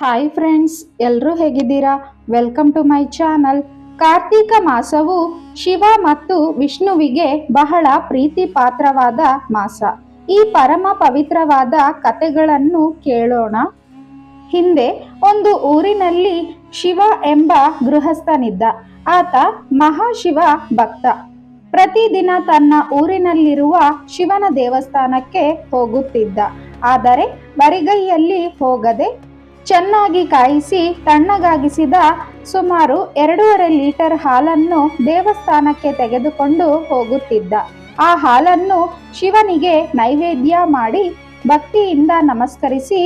Hi friends ಎಲ್ಲರೂ ಹೇಗಿದ್ದೀರಾ? Welcome to my channel Kartika ಮಾಸವು Shiva ಮತ್ತು ವಿಷ್ಣುವಿಗೆ ಬಹಳ ಪ್ರೀತಿ ಪಾತ್ರವಾದ ಮಾಸ. ಈ ಪರಮ ಪವಿತ್ರವಾದ ಕಥೆಗಳನ್ನು ಕೇಳೋಣ. ಹಿಂದೆ ಒಂದು ಊರಿನಲ್ಲಿ ಶಿವ ಎಂಬ ಗೃಹಸ್ಥನಿದ್ದ. ಆತ ಮಹಾಶಿವ ಭಕ್ತ. ಪ್ರತಿದಿನ ತನ್ನ ಊರಿನಲ್ಲಿರುವ ಶಿವನ ದೇವಸ್ಥಾನಕ್ಕೆ ಹೋಗುತ್ತಿದ್ದ. ಆದರೆ ಬರಿಗೈಯಲ್ಲಿ ಹೋಗದೆ ಚೆನ್ನಾಗಿ ಕಾಯಿಸಿ ತಣ್ಣಗಾಗಿಸಿದ ಸುಮಾರು ಎರಡೂವರೆ ಲೀಟರ್ ಹಾಲನ್ನು ದೇವಸ್ಥಾನಕ್ಕೆ ತೆಗೆದುಕೊಂಡು ಹೋಗುತ್ತಿದ್ದ. ಆ ಹಾಲನ್ನು ಶಿವನಿಗೆ ನೈವೇದ್ಯ ಮಾಡಿ ಭಕ್ತಿಯಿಂದ ನಮಸ್ಕರಿಸಿ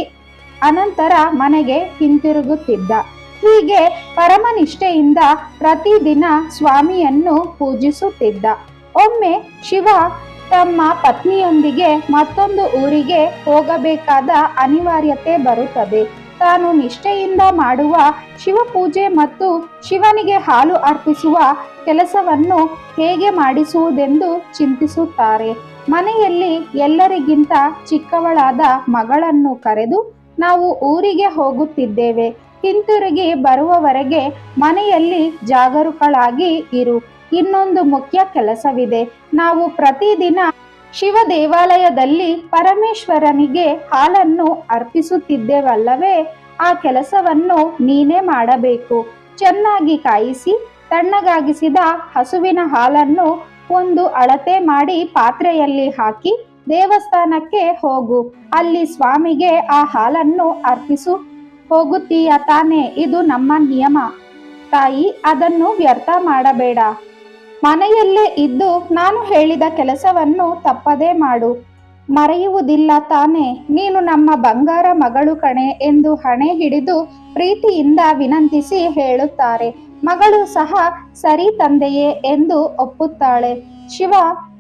ಅನಂತರ ಮನೆಗೆ ಹಿಂತಿರುಗುತ್ತಿದ್ದ. ಹೀಗೆ ಪರಮನಿಷ್ಠೆಯಿಂದ ಪ್ರತಿದಿನ ಸ್ವಾಮಿಯನ್ನು ಪೂಜಿಸುತ್ತಿದ್ದ. ಒಮ್ಮೆ ಶಿವ ತಮ್ಮ ಪತ್ನಿಯೊಂದಿಗೆ ಮತ್ತೊಂದು ಊರಿಗೆ ಹೋಗಬೇಕಾದ ಅನಿವಾರ್ಯತೆ ಬರುತ್ತದೆ. ತಾನು ನಿಷ್ಠೆಯಿಂದ ಮಾಡುವ ಶಿವಪೂಜೆ ಮತ್ತು ಶಿವನಿಗೆ ಹಾಲು ಅರ್ಪಿಸುವ ಕೆಲಸವನ್ನು ಹೇಗೆ ಮಾಡಿಸುವುದೆಂದು ಚಿಂತಿಸುತ್ತಾರೆ. ಮನೆಯಲ್ಲಿ ಎಲ್ಲರಿಗಿಂತ ಚಿಕ್ಕವಳಾದ ಮಗಳನ್ನು ಕರೆದು ನಾವು ಊರಿಗೆ ಹೋಗುತ್ತಿದ್ದೇವೆ. ಹಿಂತಿರುಗಿ ಬರುವವರೆಗೆ ಮನೆಯಲ್ಲಿ ಜಾಗರೂಕಳಾಗಿ ಇರು. ಇನ್ನೊಂದು ಮುಖ್ಯ ಕೆಲಸವಿದೆ. ನಾವು ಪ್ರತಿದಿನ ಶಿವ ದೇವಾಲಯದಲ್ಲಿ ಪರಮೇಶ್ವರನಿಗೆ ಹಾಲನ್ನು ಅರ್ಪಿಸುತ್ತಿದ್ದೇವಲ್ಲವೇ? ಆ ಕೆಲಸವನ್ನು ನೀನೇ ಮಾಡಬೇಕು. ಚೆನ್ನಾಗಿ ಕಾಯಿಸಿ, ತಣ್ಣಗಾಗಿಸಿದ ಹಸುವಿನ ಹಾಲನ್ನು ಒಂದು ಅಳತೆ ಮಾಡಿ ಪಾತ್ರೆಯಲ್ಲಿ ಹಾಕಿ ದೇವಸ್ಥಾನಕ್ಕೆ ಹೋಗು. ಅಲ್ಲಿ ಸ್ವಾಮಿಗೆ ಆ ಹಾಲನ್ನು ಅರ್ಪಿಸು. ಹೋಗುತ್ತೀಯ ತಾನೆ, ಇದು ನಮ್ಮ ನಿಯಮ. ತಾಯಿ, ಅದನ್ನು ವ್ಯರ್ಥ ಮಾಡಬೇಡ. ಮನೆಯಲ್ಲೇ ಇದ್ದು ನಾನು ಹೇಳಿದ ಕೆಲಸವನ್ನು ತಪ್ಪದೇ ಮಾಡು. ಮರೆಯುವುದಿಲ್ಲ ತಾನೆ, ನೀನು ನಮ್ಮ ಬಂಗಾರ ಮಗಳು ಕಣೆ ಎಂದು ಹಣೆ ಹಿಡಿದು ಪ್ರೀತಿಯಿಂದ ವಿನಂತಿಸಿ ಹೇಳುತ್ತಾರೆ. ಮಗಳು ಸಹ ಸರಿ ತಂದೆಯೇ ಎಂದು ಒಪ್ಪುತ್ತಾಳೆ. ಶಿವ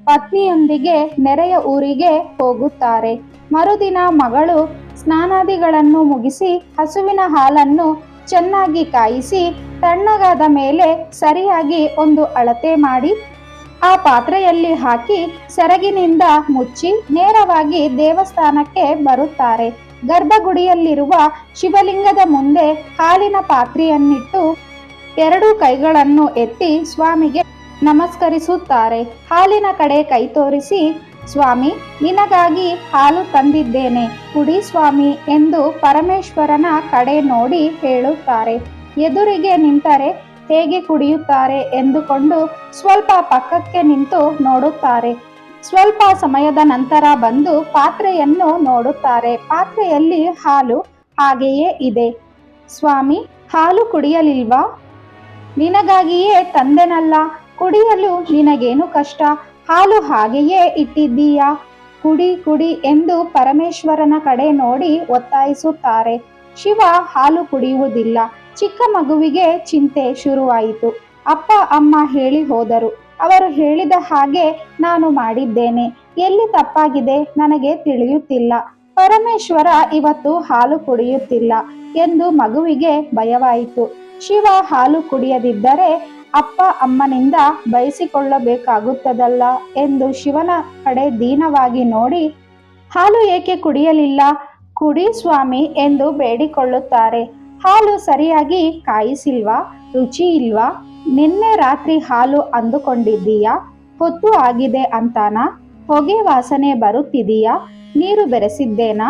ಪತ್ನಿಯೊಂದಿಗೆ ನೆರೆಯ ಊರಿಗೆ ಹೋಗುತ್ತಾರೆ. ಮರುದಿನ ಮಗಳು ಸ್ನಾನಾದಿಗಳನ್ನು ಮುಗಿಸಿ ಹಸುವಿನ ಹಾಲನ್ನು ಚೆನ್ನಾಗಿ ಕಾಯಿಸಿ ತಣ್ಣಗಾದ ಮೇಲೆ ಸರಿಯಾಗಿ ಒಂದು ಅಳತೆ ಮಾಡಿ ಆ ಪಾತ್ರೆಯಲ್ಲಿ ಹಾಕಿ ಸೆರಗಿನಿಂದ ಮುಚ್ಚಿ ನೇರವಾಗಿ ದೇವಸ್ಥಾನಕ್ಕೆ ಬರುತ್ತಾರೆ. ಗರ್ಭಗುಡಿಯಲ್ಲಿರುವ ಶಿವಲಿಂಗದ ಮುಂದೆ ಹಾಲಿನ ಪಾತ್ರೆಯನ್ನಿಟ್ಟು ಎರಡು ಕೈಗಳನ್ನು ಎತ್ತಿ ಸ್ವಾಮಿಗೆ ನಮಸ್ಕರಿಸುತ್ತಾರೆ. ಹಾಲಿನ ಕಡೆ ಕೈ ತೋರಿಸಿ, ಸ್ವಾಮಿ, ನಿನಗಾಗಿ ಹಾಲು ತಂದಿದ್ದೇನೆ. ಕುಡಿ ಸ್ವಾಮಿ ಎಂದು ಪರಮೇಶ್ವರನ ಕಡೆ ನೋಡಿ ಹೇಳುತ್ತಾರೆ. ಎದುರಿಗೆ ನಿಂತರೆ ಹೇಗೆ ಕುಡಿಯುತ್ತಾರೆ ಎಂದುಕೊಂಡು ಸ್ವಲ್ಪ ಪಕ್ಕಕ್ಕೆ ನಿಂತು ನೋಡುತ್ತಾರೆ. ಸ್ವಲ್ಪ ಸಮಯದ ನಂತರ ಬಂದು ಪಾತ್ರೆಯನ್ನು ನೋಡುತ್ತಾರೆ. ಪಾತ್ರೆಯಲ್ಲಿ ಹಾಲು ಹಾಗೆಯೇ ಇದೆ. ಸ್ವಾಮಿ, ಹಾಲು ಕುಡಿಯಲಿಲ್ವಾ? ನಿನಗಾಗಿಯೇ ತಂದೆನಲ್ಲ. ಕುಡಿಯಲು ನಿನಗೇನು ಕಷ್ಟ? ಹಾಲು ಹಾಗೆಯೇ ಇಟ್ಟಿದ್ದೀಯಾ? ಕುಡಿ ಕುಡಿ ಎಂದು ಪರಮೇಶ್ವರನ ಕಡೆ ನೋಡಿ ಒತ್ತಾಯಿಸುತ್ತಾರೆ. ಶಿವ ಹಾಲು ಕುಡಿಯುವುದಿಲ್ಲ. ಚಿಕ್ಕ ಮಗುವಿಗೆ ಚಿಂತೆ ಶುರುವಾಯಿತು. ಅಪ್ಪ, ಅಮ್ಮ ಹೇಳಿ ಹೋದರು. ಅವರು ಹೇಳಿದ ಹಾಗೆ ನಾನು ಮಾಡಿದ್ದೇನೆ. ಎಲ್ಲಿ ತಪ್ಪಾಗಿದೆ ನನಗೆ ತಿಳಿಯುತ್ತಿಲ್ಲ. ಪರಮೇಶ್ವರ ಇವತ್ತು ಹಾಲು ಕುಡಿಯುತ್ತಿಲ್ಲ ಎಂದು ಮಗುವಿಗೆ ಭಯವಾಯಿತು. ಶಿವ ಹಾಲು ಕುಡಿಯದಿದ್ದರೆ ಅಪ್ಪ, ಅಮ್ಮನಿಂದ ಬಯಸಿಕೊಳ್ಳಬೇಕಾಗುತ್ತದಲ್ಲ ಎಂದು ಶಿವನ ಕಡೆ ದೀನವಾಗಿ ನೋಡಿ, ಹಾಲು ಏಕೆ ಕುಡಿಯಲಿಲ್ಲ? ಕುಡಿ ಸ್ವಾಮಿ ಎಂದು ಬೇಡಿಕೊಳ್ಳುತ್ತಾರೆ. ಹಾಲು ಸರಿಯಾಗಿ ಕಾಯಿಸಿಲ್ವಾ? ರುಚಿ ಇಲ್ವಾ? ನಿನ್ನೆ ರಾತ್ರಿ ಹಾಲು ಅಂದುಕೊಂಡಿದ್ದೀಯಾ? ಹೊತ್ತು ಆಗಿದೆ ಅಂತಾನಾ? ಹೊಗೆ ವಾಸನೆ ಬರುತ್ತಿದೀಯಾ? ನೀರು ಬೆರೆಸಿದ್ದೇನಾ?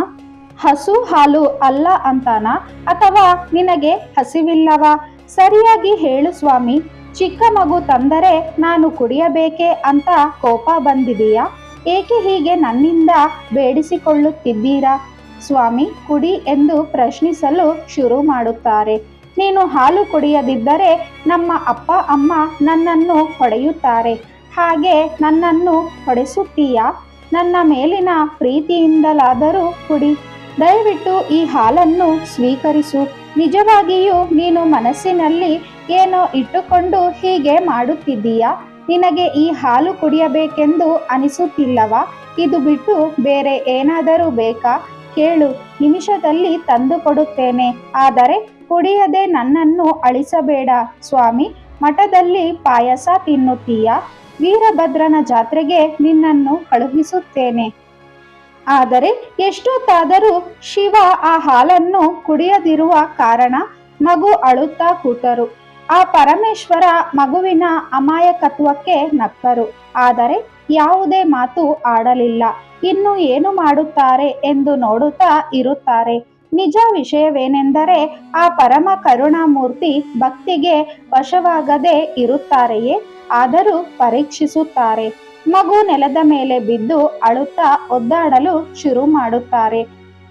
ಹಸು ಹಾಲು ಅಲ್ಲ ಅಂತಾನಾ? ಅಥವಾ ನಿನಗೆ ಹಸಿವಿಲ್ಲವಾ? ಸರಿಯಾಗಿ ಹೇಳು ಸ್ವಾಮಿ. ಚಿಕ್ಕ ಮಗು ತಂದರೆ ನಾನು ಕುಡಿಯಬೇಕೆ ಅಂತ ಕೋಪ ಬಂದಿದೀಯಾ? ಏಕೆ ಹೀಗೆ ನನ್ನಿಂದ ಬೇಡಿಸಿಕೊಳ್ಳುತ್ತಿದ್ದೀರಾ? ಸ್ವಾಮಿ, ಕುಡಿ ಎಂದು ಪ್ರಶ್ನಿಸಲು ಶುರು ಮಾಡುತ್ತಾರೆ. ನೀನು ಹಾಲು ಕುಡಿಯದಿದ್ದರೆ ನಮ್ಮ ಅಪ್ಪ, ಅಮ್ಮ ನನ್ನನ್ನು ಹೊಡೆಯುತ್ತಾರೆ. ಹಾಗೆ ನನ್ನನ್ನು ಹೊಡೆಸುತ್ತೀಯಾ? ನನ್ನ ಮೇಲಿನ ಪ್ರೀತಿಯಿಂದಲಾದರೂ ಕುಡಿ. ದಯವಿಟ್ಟು ಈ ಹಾಲನ್ನು ಸ್ವೀಕರಿಸು. ನಿಜವಾಗಿಯೂ ನೀನು ಮನಸ್ಸಿನಲ್ಲಿ ಏನೋ ಇಟ್ಟುಕೊಂಡು ಹೀಗೆ ಮಾಡುತ್ತಿದ್ದೀಯಾ? ನಿನಗೆ ಈ ಹಾಲು ಕುಡಿಯಬೇಕೆಂದು ಅನಿಸುತ್ತಿಲ್ಲವಾ? ಇದು ಬಿಟ್ಟು ಬೇರೆ ಏನಾದರೂ ಬೇಕಾ? ಕೇಳು, ನಿಮಿಷದಲ್ಲಿ ತಂದು ಕೊಡುತ್ತೇನೆ. ಆದರೆ ಕುಡಿಯದೆ ನನ್ನನ್ನು ಅಳಿಸಬೇಡ. ಸ್ವಾಮಿ, ಮಠದಲ್ಲಿ ಪಾಯಸ ತಿನ್ನುತ್ತೀಯ? ವೀರಭದ್ರನ ಜಾತ್ರೆಗೆ ನಿನ್ನನ್ನು ಕಳುಹಿಸುತ್ತೇನೆ. ಆದರೆ ಎಷ್ಟೊತ್ತಾದರೂ ಶಿವ ಆ ಹಾಲನ್ನು ಕುಡಿಯದಿರುವ ಕಾರಣ ಮಗು ಅಳುತ್ತಾ ಕೂತರು. ಆ ಪರಮೇಶ್ವರ ಮಗುವಿನ ಅಮಾಯಕತ್ವಕ್ಕೆ ನಕ್ಕರು. ಆದರೆ ಯಾವುದೇ ಮಾತು ಆಡಲಿಲ್ಲ. ಇನ್ನು ಏನು ಮಾಡುತ್ತಾರೆ ಎಂದು ನೋಡುತ್ತಾ ಇರುತ್ತಾರೆ. ನಿಜ ವಿಷಯವೇನೆಂದರೆ ಆ ಪರಮ ಕರುಣಾಮೂರ್ತಿ ಭಕ್ತಿಗೆ ವಶವಾಗದೇ ಇರುತ್ತಾರೆಯೇ? ಆದರೂ ಪರೀಕ್ಷಿಸುತ್ತಾರೆ. ಮಗು ನೆಲದ ಮೇಲೆ ಬಿದ್ದು ಅಳುತ್ತಾ ಒದ್ದಾಡಲು ಶುರು ಮಾಡುತ್ತಾರೆ.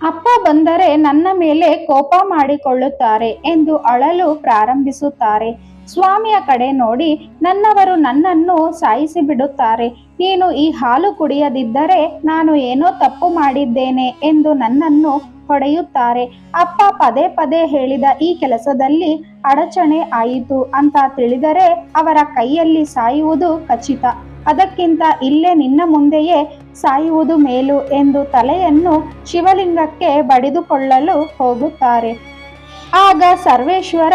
ಅಪ್ಪ ಬಂದರೆ ನನ್ನ ಮೇಲೆ ಕೋಪ ಮಾಡಿಕೊಳ್ಳುತ್ತಾರೆ ಎಂದು ಅಳಲು ಪ್ರಾರಂಭಿಸುತ್ತಾರೆ. ಸ್ವಾಮಿಯ ಕಡೆ ನೋಡಿ ನನ್ನವರು ನನ್ನನ್ನು ಸಾಯಿಸಿ ಬಿಡುತ್ತಾರೆ ನೀನು ಈ ಹಾಲು ಕುಡಿಯದಿದ್ದರೆ ನಾನು ಏನೋ ತಪ್ಪು ಮಾಡಿದ್ದೇನೆ ಎಂದು ನನ್ನನ್ನು ಹೊಡೆಯುತ್ತಾರೆ. ಅಪ್ಪ ಪದೇ ಪದೇ ಹೇಳಿದ ಈ ಕೆಲಸದಲ್ಲಿ ಅಡಚಣೆ ಆಯಿತು ಅಂತ ತಿಳಿದರೆ ಅವರ ಕೈಯಲ್ಲಿ ಸಾಯುವುದು ಖಚಿತ. ಅದಕ್ಕಿಂತ ಇಲ್ಲೇ ನಿನ್ನ ಮುಂದೆಯೇ ಸಾಯುವುದು ಮೇಲು ಎಂದು ತಲೆಯನ್ನು ಶಿವಲಿಂಗಕ್ಕೆ ಬಡಿದುಕೊಳ್ಳಲು ಹೋಗುತ್ತಾರೆ. ಆಗ ಸರ್ವೇಶ್ವರ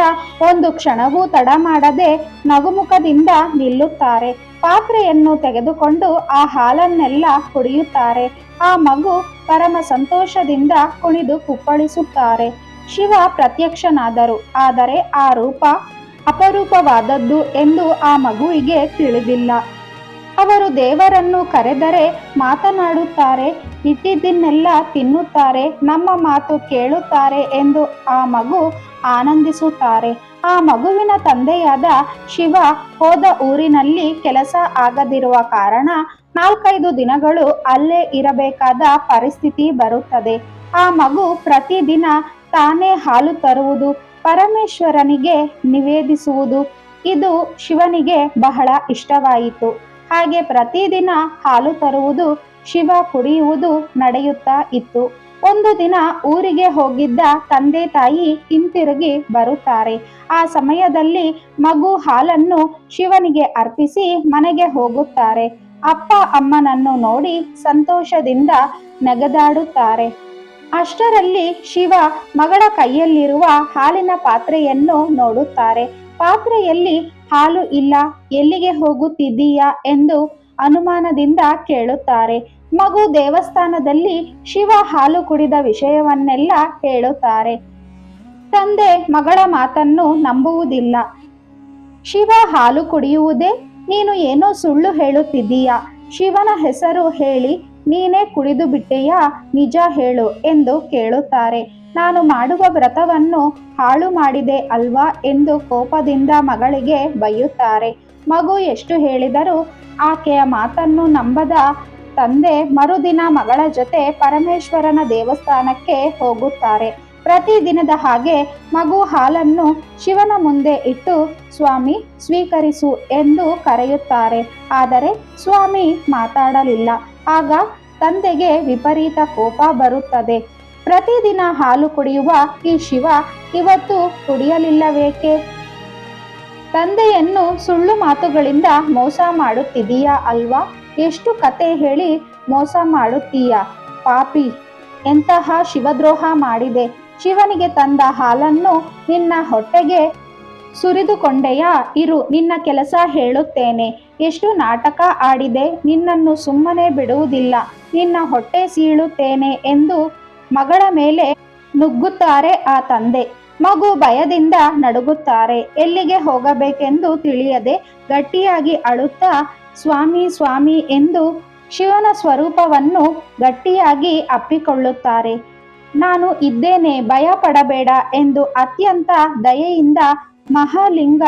ಒಂದು ಕ್ಷಣವೂ ತಡ ಮಾಡದೆ ನಗುಮುಖದಿಂದ ನಿಲ್ಲುತ್ತಾರೆ. ಪಾತ್ರೆಯನ್ನು ತೆಗೆದುಕೊಂಡು ಆ ಹಾಲನ್ನೆಲ್ಲ ಕುಡಿಯುತ್ತಾರೆ. ಆ ಮಗು ಪರಮ ಸಂತೋಷದಿಂದ ಕುಣಿದು ಕುಪ್ಪಳಿಸುತ್ತಾರೆ. ಶಿವ ಪ್ರತ್ಯಕ್ಷನಾದರು. ಆದರೆ ಆ ರೂಪ ಅಪರೂಪವಾದದ್ದು ಎಂದು ಆ ಮಗುವಿಗೆ ತಿಳಿದಿಲ್ಲ. ಅವರು ದೇವರನ್ನು ಕರೆದರೆ ಮಾತನಾಡುತ್ತಾರೆ, ಇಟ್ಟಿದ್ದನ್ನೆಲ್ಲ ತಿನ್ನುತ್ತಾರೆ, ನಮ್ಮ ಮಾತು ಕೇಳುತ್ತಾರೆ ಎಂದು ಆ ಮಗು ಆನಂದಿಸುತ್ತಾರೆ. ಆ ಮಗುವಿನ ತಂದೆಯಾದ ಶಿವ ಹೋದ ಊರಿನಲ್ಲಿ ಕೆಲಸ ಆಗದಿರುವ ಕಾರಣ ನಾಲ್ಕೈದು ದಿನಗಳು ಅಲ್ಲೇ ಇರಬೇಕಾದ ಪರಿಸ್ಥಿತಿ ಬರುತ್ತದೆ. ಆ ಮಗು ಪ್ರತಿದಿನ ತಾನೇ ಹಾಲು ತರುವುದು, ಪರಮೇಶ್ವರನಿಗೆ ನಿವೇದಿಸುವುದು. ಇದು ಶಿವನಿಗೆ ಬಹಳ ಇಷ್ಟವಾಯಿತು. ಹಾಗೆ ಪ್ರತಿದಿನ ಹಾಲು ತರುವುದು, ಶಿವ ಕುಡಿಯುವುದು ನಡೆಯುತ್ತಾ ಇತ್ತು. ಒಂದು ದಿನ ಊರಿಗೆ ಹೋಗಿದ್ದ ತಂದೆ ತಾಯಿ ಹಿಂತಿರುಗಿ ಬರುತ್ತಾರೆ. ಆ ಸಮಯದಲ್ಲಿ ಮಗು ಹಾಲನ್ನು ಶಿವನಿಗೆ ಅರ್ಪಿಸಿ ಮನೆಗೆ ಹೋಗುತ್ತಾರೆ. ಅಪ್ಪ ಅಮ್ಮನನ್ನು ನೋಡಿ ಸಂತೋಷದಿಂದ ನೆಗೆದಾಡುತ್ತಾರೆ. ಅಷ್ಟರಲ್ಲಿ ಶಿವ ಮಗಳ ಕೈಯಲ್ಲಿರುವ ಹಾಲಿನ ಪಾತ್ರೆಯನ್ನು ನೋಡುತ್ತಾರೆ. ಪಾತ್ರೆಯಲ್ಲಿ ಹಾಲು ಇಲ್ಲ, ಎಲ್ಲಿಗೆ ಹೋಗುತ್ತಿದ್ದೀಯಾ ಎಂದು ಅನುಮಾನದಿಂದ ಕೇಳುತ್ತಾರೆ. ಮಗು ದೇವಸ್ಥಾನದಲ್ಲಿ ಶಿವ ಹಾಲು ಕುಡಿದ ವಿಷಯವನ್ನೆಲ್ಲ ಹೇಳುತ್ತಾರೆ. ತಂದೆ ಮಗಳ ಮಾತನ್ನು ನಂಬುವುದಿಲ್ಲ. ಶಿವ ಹಾಲು ಕುಡಿಯುವುದೇ, ನೀನು ಏನೋ ಸುಳ್ಳು ಹೇಳುತ್ತಿದ್ದೀಯಾ. ಶಿವನ ಹೆಸರು ಹೇಳಿ, ನೀನೇ ಕುಡಿದು ಬಿಟ್ಟೆಯಾ, ನಿಜ ಹೇಳು ಎಂದು ಕೇಳುತ್ತಾರೆ. ನಾನು ಮಾಡುವ ವ್ರತವನ್ನು ಹಾಳು ಮಾಡಿದೆ ಅಲ್ವಾ ಎಂದು ಕೋಪದಿಂದ ಮಗಳಿಗೆ ಬೈಯುತ್ತಾರೆ. ಮಗು ಎಷ್ಟು ಹೇಳಿದರೂ ಆಕೆಯ ಮಾತನ್ನು ನಂಬದ ತಂದೆ ಮರುದಿನ ಮಗಳ ಜೊತೆ ಪರಮೇಶ್ವರನ ದೇವಸ್ಥಾನಕ್ಕೆ ಹೋಗುತ್ತಾರೆ. ಪ್ರತಿದಿನದ ಹಾಗೆ ಮಗು ಹಾಲನ್ನು ಶಿವನ ಮುಂದೆ ಇಟ್ಟು, ಸ್ವಾಮಿ, ಸ್ವೀಕರಿಸು ಎಂದು ಕರೆಯುತ್ತಾರೆ. ಆದರೆ ಸ್ವಾಮಿ ಮಾತಾಡಲಿಲ್ಲ. ಆಗ ತಂದೆಗೆ ವಿಪರೀತ ಕೋಪ ಬರುತ್ತದೆ. ಪ್ರತಿದಿನ ಹಾಲು ಕುಡಿಯುವ ಈ ಶಿವ ಇವತ್ತು ಕುಡಿಯಲಿಲ್ಲವೇಕೆ? ತಂದೆಯನ್ನು ಸುಳ್ಳು ಮಾತುಗಳಿಂದ ಮೋಸ ಮಾಡುತ್ತಿದೀಯಾ ಅಲ್ವಾ? ಎಷ್ಟು ಕತೆ ಹೇಳಿ ಮೋಸ ಮಾಡುತ್ತೀಯಾ? ಪಾಪಿ, ಎಂತಹ ಶಿವದ್ರೋಹ ಮಾಡಿದೆ. ಶಿವನಿಗೆ ತಂದ ಹಾಲನ್ನು ನಿನ್ನ ಹೊಟ್ಟೆಗೆ ಸುರಿದುಕೊಂಡೆಯಾ? ಇರು, ನಿನ್ನ ಕೆಲಸ ಹೇಳುತ್ತೇನೆ. ಎಷ್ಟು ನಾಟಕ ಆಡಿದೆ? ನಿನ್ನನ್ನು ಸುಮ್ಮನೆ ಬಿಡುವುದಿಲ್ಲ. ನಿನ್ನ ಹೊಟ್ಟೆ ಸೀಳುತ್ತೇನೆ ಎಂದು ಮಗಳ ಮೇಲೆ ನುಗ್ಗುತ್ತಾರೆ ಆ ತಂದೆ. ಮಗು ಭಯದಿಂದ ನಡುಗುತ್ತಾರೆ. ಎಲ್ಲಿಗೆ ಹೋಗಬೇಕೆಂದು ತಿಳಿಯದೆ ಗಟ್ಟಿಯಾಗಿ ಅಳುತ್ತಾ, ಸ್ವಾಮಿ ಸ್ವಾಮಿ ಎಂದು ಶಿವನ ಸ್ವರೂಪವನ್ನು ಗಟ್ಟಿಯಾಗಿ ಅಪ್ಪಿಕೊಳ್ಳುತ್ತಾರೆ. ನಾನು ಇದ್ದೇನೆ ಭಯ ಪಡಬೇಡ ಎಂದು ಅತ್ಯಂತ ದಯೆಯಿಂದ ಮಹಾಲಿಂಗ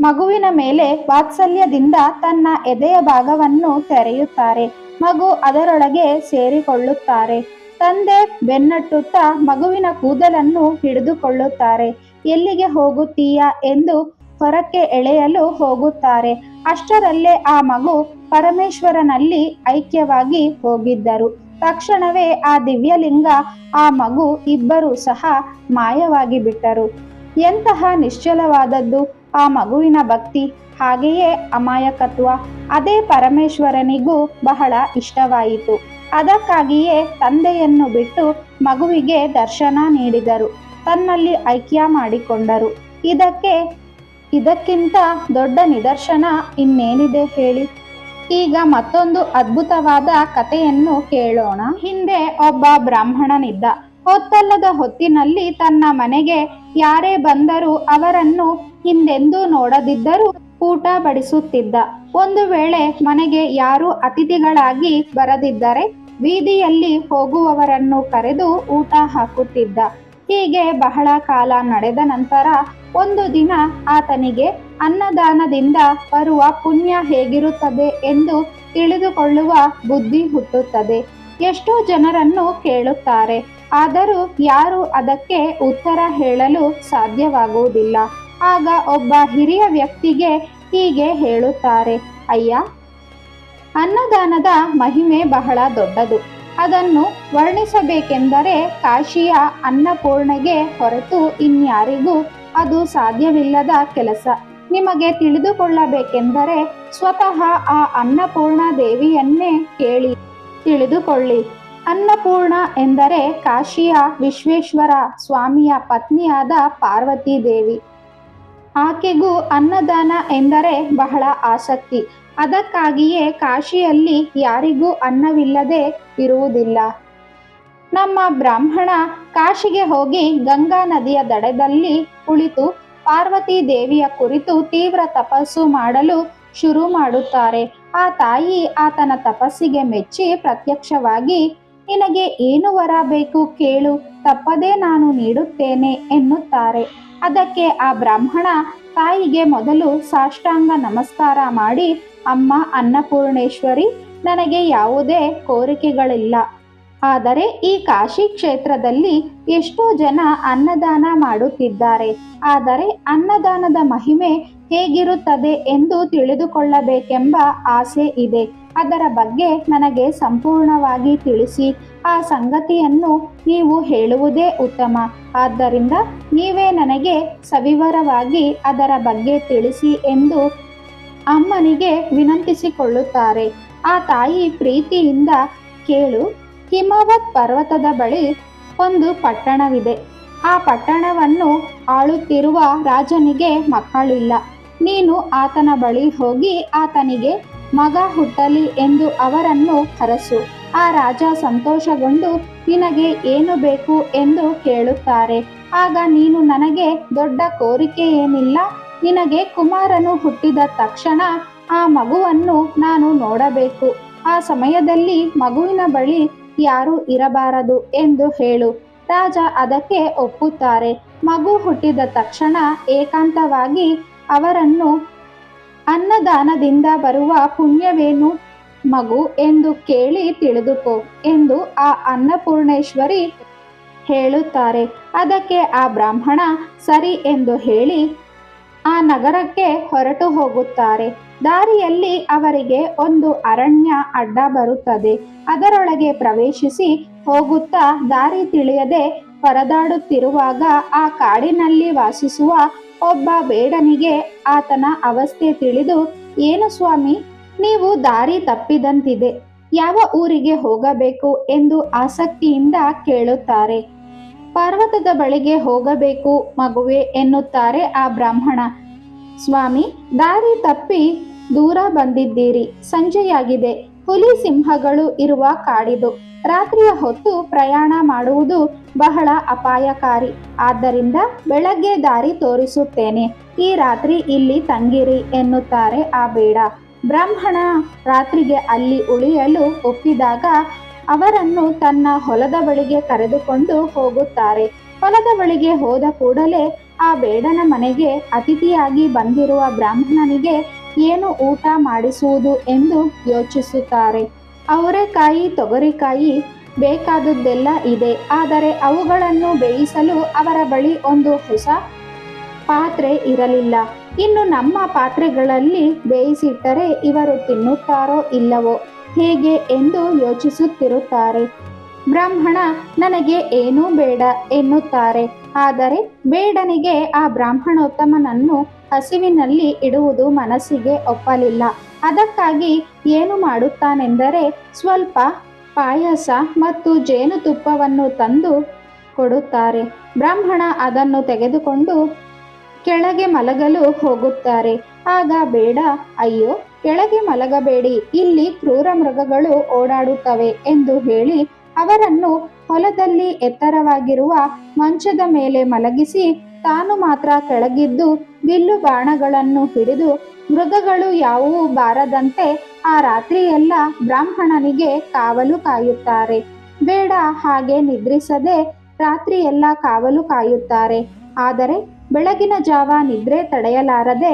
ಮಗುವಿನ ಮೇಲೆ ವಾತ್ಸಲ್ಯದಿಂದ ತನ್ನ ಎದೆಯ ಭಾಗವನ್ನು ತೆರೆಯುತ್ತಾರೆ. ಮಗು ಅದರೊಳಗೆ ಸೇರಿಕೊಳ್ಳುತ್ತಾರೆ. ತಂದೆ ಬೆನ್ನಟ್ಟುತ್ತಾ ಮಗುವಿನ ಕೂದಲನ್ನು ಹಿಡಿದುಕೊಳ್ಳುತ್ತಾರೆ. ಎಲ್ಲಿಗೆ ಹೋಗುತ್ತೀಯಾ ಎಂದು ಹೊರಕ್ಕೆ ಎಳೆಯಲು ಹೋಗುತ್ತಾರೆ. ಅಷ್ಟರಲ್ಲೇ ಆ ಮಗು ಪರಮೇಶ್ವರನಲ್ಲಿ ಐಕ್ಯವಾಗಿ ಹೋಗಿದ್ದರು. ತಕ್ಷಣವೇ ಆ ದಿವ್ಯಲಿಂಗ, ಆ ಮಗು ಇಬ್ಬರು ಸಹ ಮಾಯವಾಗಿ ಬಿಟ್ಟರು. ಎಂತಹ ನಿಶ್ಚಲವಾದದ್ದು. ಆ ಮಗುವಿನ ಭಕ್ತಿ ಹಾಗೆಯೇ ಅಮಾಯಕತ್ವ. ಅದೇ ಪರಮೇಶ್ವರನಿಗೂ ಬಹಳ ಇಷ್ಟವಾಯಿತು. ಅದಕ್ಕಾಗಿಯೇ ತಂದೆಯನ್ನು ಬಿಟ್ಟು ಮಗುವಿಗೆ ದರ್ಶನ ನೀಡಿದರು. ತನ್ನಲ್ಲಿ ಐಕ್ಯ ಮಾಡಿಕೊಂಡರು. ಇದಕ್ಕೆ, ಇದಕ್ಕಿಂತ ದೊಡ್ಡ ನಿದರ್ಶನ ಇನ್ನೇನಿದೆ ಹೇಳಿ. ಈಗ ಮತ್ತೊಂದು ಅದ್ಭುತವಾದ ಕಥೆಯನ್ನು ಕೇಳೋಣ. ಹಿಂದೆ ಒಬ್ಬ ಬ್ರಾಹ್ಮಣನಿದ್ದ. ಹೊತ್ತಲ್ಲದ ಹೊತ್ತಿನಲ್ಲಿ ತನ್ನ ಮನೆಗೆ ಯಾರೇ ಬಂದರೂ ಅವರನ್ನು ಹಿಂದೆಂದೂ ನೋಡದಿದ್ದರೂ ಊಟ ಬಡಿಸುತ್ತಿದ್ದ. ಒಂದು ವೇಳೆ ಮನೆಗೆ ಯಾರು ಅತಿಥಿಗಳಾಗಿ ಬರದಿದ್ದರೆ ಬೀದಿಯಲ್ಲಿ ಹೋಗುವವರನ್ನು ಕರೆದು ಊಟ ಹಾಕುತ್ತಿದ್ದ. ಹೀಗೆ ಬಹಳ ಕಾಲ ನಡೆದ ನಂತರ ಒಂದು ದಿನ ಆತನಿಗೆ ಅನ್ನದಾನದಿಂದ ಬರುವ ಪುಣ್ಯ ಹೇಗಿರುತ್ತದೆ ಎಂದು ತಿಳಿದುಕೊಳ್ಳುವ ಬುದ್ಧಿ ಹುಟ್ಟುತ್ತದೆ. ಎಷ್ಟೋ ಜನರನ್ನು ಕೇಳುತ್ತಾರೆ. ಆದರೂ ಯಾರು ಅದಕ್ಕೆ ಉತ್ತರ ಹೇಳಲು ಸಾಧ್ಯವಾಗುವುದಿಲ್ಲ. ಆಗ ಒಬ್ಬ ಹಿರಿಯ ವ್ಯಕ್ತಿಗೆ ಹೀಗೆ ಹೇಳುತ್ತಾರೆ. ಅಯ್ಯ ಅನ್ನದಾನದ ಮಹಿಮೆ ಬಹಳ ದೊಡ್ಡದು. ಅದನ್ನು ವರ್ಣಿಸಬೇಕೆಂದರೆ ಕಾಶಿಯ ಅನ್ನಪೂರ್ಣೆಗೆ ಹೊರತು ಇನ್ಯಾರಿಗೂ ಅದು ಸಾಧ್ಯವಿಲ್ಲದ ಕೆಲಸ. ನಿಮಗೆ ತಿಳಿದುಕೊಳ್ಳಬೇಕೆಂದರೆ ಸ್ವತಃ ಆ ಅನ್ನಪೂರ್ಣ ದೇವಿಯನ್ನೇ ಕೇಳಿ ತಿಳಿದುಕೊಳ್ಳಿ. ಅನ್ನಪೂರ್ಣ ಎಂದರೆ ಕಾಶಿಯ ವಿಶ್ವೇಶ್ವರ ಸ್ವಾಮಿಯ ಪತ್ನಿಯಾದ ಪಾರ್ವತಿ ದೇವಿ. ಆಕೆಗೂ ಅನ್ನದಾನ ಎಂದರೆ ಬಹಳ ಆಸಕ್ತಿ. ಅದಕ್ಕಾಗಿಯೇ ಕಾಶಿಯಲ್ಲಿ ಯಾರಿಗೂ ಅನ್ನವಿಲ್ಲದೆ ಇರುವುದಿಲ್ಲ. ನಮ್ಮ ಬ್ರಾಹ್ಮಣ ಕಾಶಿಗೆ ಹೋಗಿ ಗಂಗಾ ನದಿಯ ದಡದಲ್ಲಿ ಕುಳಿತು ಪಾರ್ವತಿ ದೇವಿಯ ಕುರಿತು ತೀವ್ರ ತಪಸ್ಸು ಮಾಡಲು ಶುರು ಮಾಡುತ್ತಾರೆ. ಆ ತಾಯಿ ಆತನ ತಪಸ್ಸಿಗೆ ಮೆಚ್ಚಿ ಪ್ರತ್ಯಕ್ಷವಾಗಿ, ನಿನಗೆ ಏನು ವರ ಬೇಕು ಕೇಳು, ತಪ್ಪದೇ ನಾನು ನೀಡುತ್ತೇನೆ ಎನ್ನುತ್ತಾರೆ. ಅದಕ್ಕೆ ಆ ಬ್ರಾಹ್ಮಣ ತಾಯಿಗೆ ಮೊದಲು ಸಾಷ್ಟಾಂಗ ನಮಸ್ಕಾರ ಮಾಡಿ, ಅಮ್ಮ ಅನ್ನಪೂರ್ಣೇಶ್ವರಿ, ನನಗೆ ಯಾವುದೇ ಕೋರಿಕೆಗಳಿಲ್ಲ. ಆದರೆ ಈ ಕಾಶಿ ಕ್ಷೇತ್ರದಲ್ಲಿ ಎಷ್ಟೋ ಜನ ಅನ್ನದಾನ ಮಾಡುತ್ತಿದ್ದಾರೆ. ಆದರೆ ಅನ್ನದಾನದ ಮಹಿಮೆ ಹೇಗಿರುತ್ತದೆ ಎಂದು ತಿಳಿದುಕೊಳ್ಳಬೇಕೆಂಬ ಆಸೆ ಇದೆ. ಅದರ ಬಗ್ಗೆ ನನಗೆ ಸಂಪೂರ್ಣವಾಗಿ ತಿಳಿಸಿ, ಆ ಸಂಗತಿಯನ್ನು ನೀವು ಹೇಳುವುದೇ ಉತ್ತಮ. ಆದ್ದರಿಂದ ನೀವೇ ನನಗೆ ಸವಿವರವಾಗಿ ಅದರ ಬಗ್ಗೆ ತಿಳಿಸಿ ಎಂದು ಅಮ್ಮನಿಗೆ ವಿನಂತಿಸಿಕೊಳ್ಳುತ್ತಾರೆ. ಆ ತಾಯಿ ಪ್ರೀತಿಯಿಂದ ಕೇಳು, ಹಿಮವತ್ ಪರ್ವತದ ಬಳಿ ಒಂದು ಪಟ್ಟಣವಿದೆ. ಆ ಪಟ್ಟಣವನ್ನು ಆಳುತ್ತಿರುವ ರಾಜನಿಗೆ ಮಕ್ಕಳಿಲ್ಲ. ನೀನು ಆತನ ಬಳಿ ಹೋಗಿ ಆತನಿಗೆ ಮಗ ಹುಟ್ಟಲಿ ಎಂದು ಅವರನ್ನು ಹರಸು. ಆ ರಾಜ ಸಂತೋಷಗೊಂಡು, ನಿನಗೆ ಏನು ಬೇಕು ಎಂದು ಕೇಳುತ್ತಾರೆ. ಆಗ ನೀನು ನನಗೆ ದೊಡ್ಡ ಕೋರಿಕೆ ಏನಿಲ್ಲ? ನಿನಗೆ ಕುಮಾರನು ಹುಟ್ಟಿದ ತಕ್ಷಣ ಆ ಮಗುವನ್ನು ನಾನು ನೋಡಬೇಕು. ಆ ಸಮಯದಲ್ಲಿ ಮಗುವಿನ ಬಳಿ ಯಾರೂ ಇರಬಾರದು ಎಂದು ಹೇಳು. ರಾಜ ಅದಕ್ಕೆ ಒಪ್ಪುತ್ತಾರೆ. ಮಗು ಹುಟ್ಟಿದ ತಕ್ಷಣ ಏಕಾಂತವಾಗಿ ಅವರನ್ನು ಅನ್ನದಾನದಿಂದ ಬರುವ ಪುಣ್ಯವೇನು ಮಗು ಎಂದು ಕೇಳಿ ತಿಳಿದುಕೋ ಎಂದು ಆ ಅನ್ನಪೂರ್ಣೇಶ್ವರಿ ಹೇಳುತ್ತಾರೆ. ಅದಕ್ಕೆ ಆ ಬ್ರಾಹ್ಮಣ ಸರಿ ಎಂದು ಹೇಳಿ ಆ ನಗರಕ್ಕೆ ಹೊರಟು ಹೋಗುತ್ತಾರೆ. ದಾರಿಯಲ್ಲಿ ಅವರಿಗೆ ಒಂದು ಅರಣ್ಯ ಅಡ್ಡ ಬರುತ್ತದೆ. ಅದರೊಳಗೆ ಪ್ರವೇಶಿಸಿ ಹೋಗುತ್ತಾ ದಾರಿ ತಿಳಿಯದೆ ಪರದಾಡುತ್ತಿರುವಾಗ ಆ ಕಾಡಿನಲ್ಲಿ ವಾಸಿಸುವ ಒಬ್ಬ ಬೇಡನಿಗೆ ಆತನ ಅವಸ್ಥೆ ತಿಳಿದು, ಏನು ಸ್ವಾಮಿ, ನೀವು ದಾರಿ ತಪ್ಪಿದಂತಿದೆ. ಯಾವ ಊರಿಗೆ ಹೋಗಬೇಕು ಎಂದು ಆಸಕ್ತಿಯಿಂದ ಕೇಳುತ್ತಾರೆ. ಪರ್ವತದ ಬಳಿಗೆ ಹೋಗಬೇಕು ಮಗುವೆ ಎನ್ನುತ್ತಾರೆ ಆ ಬ್ರಾಹ್ಮಣ. ಸ್ವಾಮಿ, ದಾರಿ ತಪ್ಪಿ ದೂರ ಬಂದಿದ್ದೀರಿ. ಸಂಜೆಯಾಗಿದೆ. ಹುಲಿ ಸಿಂಹಗಳು ಇರುವ ಕಾಡಿದು. ರಾತ್ರಿಯ ಹೊತ್ತು ಪ್ರಯಾಣ ಮಾಡುವುದು ಬಹಳ ಅಪಾಯಕಾರಿ. ಆದ್ದರಿಂದ ಬೆಳಗ್ಗೆ ದಾರಿ ತೋರಿಸುತ್ತೇನೆ. ಈ ರಾತ್ರಿ ಇಲ್ಲಿ ತಂಗಿರಿ ಎನ್ನುತ್ತಾರೆ ಆ ಬೇಡ. ಬ್ರಾಹ್ಮಣ ರಾತ್ರಿಗೆ ಅಲ್ಲಿ ಉಳಿಯಲು ಒಪ್ಪಿದಾಗ ಅವರನ್ನು ತನ್ನ ಹೊಲದ ಬಳಿಗೆ ಕರೆದುಕೊಂಡು ಹೋಗುತ್ತಾರೆ. ಹೊಲದ ಬಳಿಗೆ ಹೋದ ಕೂಡಲೇ ಆ ಬೇಡನ ಮನೆಗೆ ಅತಿಥಿಯಾಗಿ ಬಂದಿರುವ ಬ್ರಾಹ್ಮಣನಿಗೆ ಏನು ಊಟ ಮಾಡಿಸುವುದು ಎಂದು ಯೋಚಿಸುತ್ತಾರೆ. ಅವರೆಕಾಯಿ, ತೊಗರಿಕಾಯಿ ಬೇಕಾದದ್ದೆಲ್ಲ ಇದೆ. ಆದರೆ ಅವುಗಳನ್ನು ಬೇಯಿಸಲು ಅವರ ಬಳಿ ಒಂದು ಹೊಸ ಪಾತ್ರೆ ಇರಲಿಲ್ಲ. ಇನ್ನು ನಮ್ಮ ಪಾತ್ರೆಗಳಲ್ಲಿ ಬೇಯಿಸಿಟ್ಟರೆ ಇವರು ತಿನ್ನುತ್ತಾರೋ ಇಲ್ಲವೋ? ಹೇಗೆ ಎಂದು ಯೋಚಿಸುತ್ತಿರುತ್ತಾರೆ. ಬ್ರಾಹ್ಮಣ, ನನಗೆ ಏನೂ ಬೇಡ ಎನ್ನುತ್ತಾರೆ. ಆದರೆ ಬೇಡನಿಗೆ ಆ ಬ್ರಾಹ್ಮಣೋತ್ತಮನನ್ನು ಹಸಿವಿನಲ್ಲಿ ಇಡುವುದು ಮನಸ್ಸಿಗೆ ಒಪ್ಪಲಿಲ್ಲ. ಅದಕ್ಕಾಗಿ ಏನು ಮಾಡುತ್ತಾನೆಂದರೆ ಸ್ವಲ್ಪ ಪಾಯಸ ಮತ್ತು ಜೇನುತುಪ್ಪವನ್ನು ತಂದು ಕೊಡುತ್ತಾರೆ. ಬ್ರಾಹ್ಮಣ ಅದನ್ನು ತೆಗೆದುಕೊಂಡು ಕೆಳಗೆ ಮಲಗಲು ಹೋಗುತ್ತಾರೆ. ಆಗ ಬೇಡ, ಅಯ್ಯೋ, ಕೆಳಗೆ ಮಲಗಬೇಡಿ, ಇಲ್ಲಿ ಕ್ರೂರ ಮೃಗಗಳು ಓಡಾಡುತ್ತವೆ ಎಂದು ಹೇಳಿ ಅವರನ್ನು ಹೊಲದಲ್ಲಿ ಎತ್ತರವಾಗಿರುವ ಮಂಚದ ಮೇಲೆ ಮಲಗಿಸಿ ತಾನು ಮಾತ್ರ ಕೆಳಗಿದ್ದು ಬಿಲ್ಲು ಬಾಣಗಳನ್ನು ಹಿಡಿದು ಮೃಗಗಳು ಯಾವುವು ಬಾರದಂತೆ ಆ ರಾತ್ರಿಯೆಲ್ಲ ಬ್ರಾಹ್ಮಣನಿಗೆ ಕಾವಲು ಕಾಯುತ್ತಾರೆ. ಬೇಡ, ಹಾಗೆ ನಿದ್ರಿಸದೆ ರಾತ್ರಿಯೆಲ್ಲ ಕಾವಲು ಕಾಯುತ್ತಾರೆ. ಆದರೆ ಬೆಳಗಿನ ಜಾವ ನಿದ್ರೆ ತಡೆಯಲಾರದೆ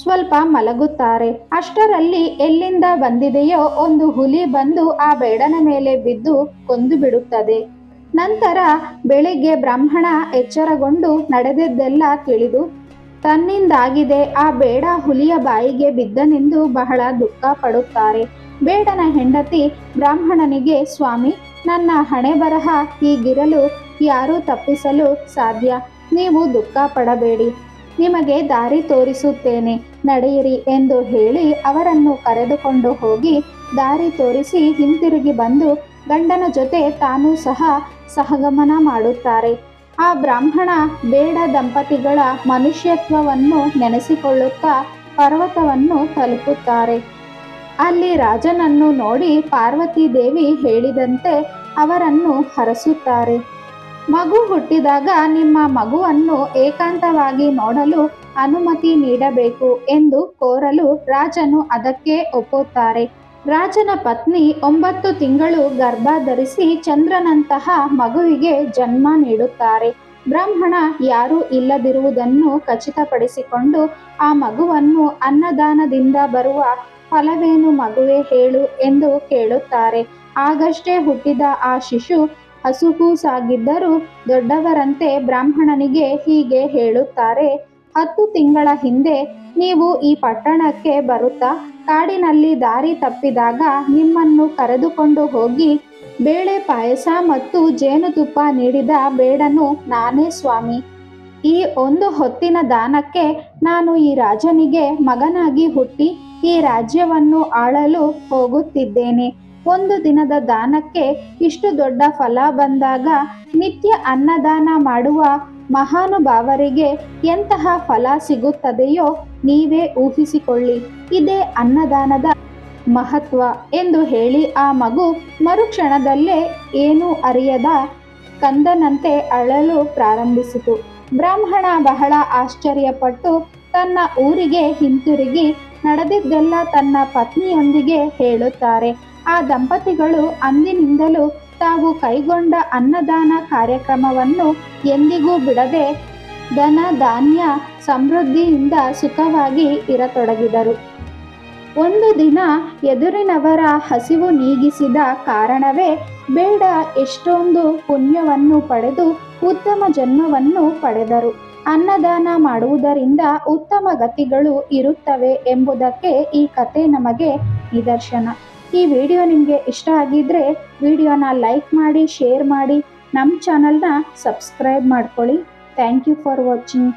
ಸ್ವಲ್ಪ ಮಲಗುತ್ತಾರೆ. ಅಷ್ಟರಲ್ಲಿ ಎಲ್ಲಿಂದ ಬಂದಿದೆಯೋ ಒಂದು ಹುಲಿ ಬಂದು ಆ ಬೇಡನ ಮೇಲೆ ಬಿದ್ದು ಕೊಂದು ಬಿಡುತ್ತದೆ. ನಂತರ ಬೆಳಿಗ್ಗೆ ಬ್ರಾಹ್ಮಣ ಎಚ್ಚರಗೊಂಡು ನಡೆದಿದ್ದೆಲ್ಲ ತಿಳಿದು ತನ್ನಿಂದಾಗಿದೆ. ಆ ಬೇಡ ಹುಲಿಯ ಬಾಯಿಗೆ ಬಿದ್ದನೆಂದು ಬಹಳ ದುಃಖ ಪಡುತ್ತಾರೆ. ಬೇಡನ ಹೆಂಡತಿ ಬ್ರಾಹ್ಮಣನಿಗೆ, ಸ್ವಾಮಿ, ನನ್ನ ಹಣೆ ಬರಹ ಹೀಗಿರಲು ಯಾರೂ ತಪ್ಪಿಸಲು ಸಾಧ್ಯ. ನೀವು ದುಃಖ ಪಡಬೇಡಿ. ನಿಮಗೆ ದಾರಿ ತೋರಿಸುತ್ತೇನೆ. ನಡೆಯಿರಿ ಎಂದು ಹೇಳಿ ಅವರನ್ನು ಕರೆದುಕೊಂಡು ಹೋಗಿ ದಾರಿ ತೋರಿಸಿ ಹಿಂತಿರುಗಿ ಬಂದು ಗಂಡನ ಜೊತೆ ತಾನೂ ಸಹ ಸಹಗಮನ ಮಾಡುತ್ತಾರೆ. ಆ ಬ್ರಾಹ್ಮಣ ಬೇಡ ದಂಪತಿಗಳ ಮನುಷ್ಯತ್ವವನ್ನು ನೆನೆಸಿಕೊಳ್ಳುತ್ತಾ ಪರ್ವತವನ್ನು ತಲುಪುತ್ತಾರೆ. ಅಲ್ಲಿ ರಾಜನನ್ನು ನೋಡಿ ಪಾರ್ವತಿ ದೇವಿ ಹೇಳಿದಂತೆ ಅವರನ್ನು ಹರಸುತ್ತಾರೆ. ಮಗು ಹುಟ್ಟಿದಾಗ ನಿಮ್ಮ ಮಗುವನ್ನು ಏಕಾಂತವಾಗಿ ನೋಡಲು ಅನುಮತಿ ನೀಡಬೇಕು ಎಂದು ಕೋರಲು ರಾಜನು ಅದಕ್ಕೆ ಒಪ್ಪುತ್ತಾರೆ. ರಾಜನ ಪತ್ನಿ ಒಂಬತ್ತು ತಿಂಗಳು ಗರ್ಭ ಧರಿಸಿ ಚಂದ್ರನಂತಹ ಮಗುವಿಗೆ ಜನ್ಮ ನೀಡುತ್ತಾರೆ. ಬ್ರಾಹ್ಮಣ ಯಾರೂ ಇಲ್ಲದಿರುವುದನ್ನು ಖಚಿತಪಡಿಸಿಕೊಂಡು ಆ ಮಗುವನ್ನು ಅನ್ನದಾನದಿಂದ ಬರುವ ಫಲವೇನು ಮಗುವೆ ಹೇಳು ಎಂದು ಕೇಳುತ್ತಾರೆ. ಆಗಷ್ಟೇ ಹುಟ್ಟಿದ ಆ ಶಿಶು ಹಸುಗೂಸಾಗಿದ್ದರೂ ದೊಡ್ಡವರಂತೆ ಬ್ರಾಹ್ಮಣನಿಗೆ ಹೀಗೆ ಹೇಳುತ್ತಾರೆ ಹತ್ತು ತಿಂಗಳ ಹಿಂದೆ ನೀವು ಈ ಪಟ್ಟಣಕ್ಕೆ ಬರುತ್ತಾ? ಕಾಡಿನಲ್ಲಿ ದಾರಿ ತಪ್ಪಿದಾಗ ನಿಮ್ಮನ್ನು ಕರೆದುಕೊಂಡು ಹೋಗಿ ಬೇಳೆ ಪಾಯಸ ಮತ್ತು ಜೇನುತುಪ್ಪ ನೀಡಿದ ಬೇಡನು ನಾನೇ ಸ್ವಾಮಿ. ಈ ಒಂದು ಹೊತ್ತಿನ ದಾನಕ್ಕೆ ನಾನು ಈ ರಾಜನಿಗೆ ಮಗನಾಗಿ ಹುಟ್ಟಿ ಈ ರಾಜ್ಯವನ್ನು ಆಳಲು ಹೋಗುತ್ತಿದ್ದೇನೆ. ಒಂದು ದಿನದ ದಾನಕ್ಕೆ ಇಷ್ಟು ದೊಡ್ಡ ಫಲ ಬಂದಾಗ ನಿತ್ಯ ಅನ್ನದಾನ ಮಾಡುವ ಮಹಾನುಭಾವರಿಗೆ ಎಂತಹ ಫಲ ಸಿಗುತ್ತದೆಯೋ ನೀವೇ ಊಹಿಸಿಕೊಳ್ಳಿ. ಇದೇ ಅನ್ನದಾನದ ಮಹತ್ವ ಎಂದು ಹೇಳಿ ಆ ಮಗು ಮರುಕ್ಷಣದಲ್ಲೇ ಏನೂ ಅರಿಯದ ಕಂದನಂತೆ ಅಳಲು ಪ್ರಾರಂಭಿಸಿತು. ಬ್ರಾಹ್ಮಣ ಬಹಳ ಆಶ್ಚರ್ಯಪಟ್ಟು ತನ್ನ ಊರಿಗೆ ಹಿಂತಿರುಗಿ ನಡೆದಿದ್ದೆಲ್ಲ ತನ್ನ ಪತ್ನಿಯೊಂದಿಗೆ ಹೇಳುತ್ತಾರೆ. ಆ ದಂಪತಿಗಳು ಅಂದಿನಿಂದಲೂ ತಾವು ಕೈಗೊಂಡ ಅನ್ನದಾನ ಕಾರ್ಯಕ್ರಮವನ್ನು ಎಂದಿಗೂ ಬಿಡದೆ ಧನ ಧಾನ್ಯ ಸಮೃದ್ಧಿಯಿಂದ ಸುಖವಾಗಿ ಇರತೊಡಗಿದರು. ಒಂದು ದಿನ ಎದುರಿನವರ ಹಸಿವು ನೀಗಿಸಿದ ಕಾರಣವೇ ಬೇಡ ಎಷ್ಟೊಂದು ಪುಣ್ಯವನ್ನು ಪಡೆದು ಉತ್ತಮ ಜನ್ಮವನ್ನು ಪಡೆದರು. ಅನ್ನದಾನ ಮಾಡುವುದರಿಂದ ಉತ್ತಮ ಗತಿಗಳು ಇರುತ್ತವೆ ಎಂಬುದಕ್ಕೆ ಈ ಕತೆ ನಮಗೆ ನಿದರ್ಶನ. ಈ ವಿಡಿಯೋ ನಿಮಗೆ ಇಷ್ಟ ಆಗಿದ್ದರೆ ವಿಡಿಯೋನ ಲೈಕ್ ಮಾಡಿ, ಶೇರ್ ಮಾಡಿ ನಮ್ಮ ಚಾನಲ್ನ ಸಬ್ಸ್ಕ್ರೈಬ್ ಮಾಡ್ಕೊಳ್ಳಿ. Thank you for watching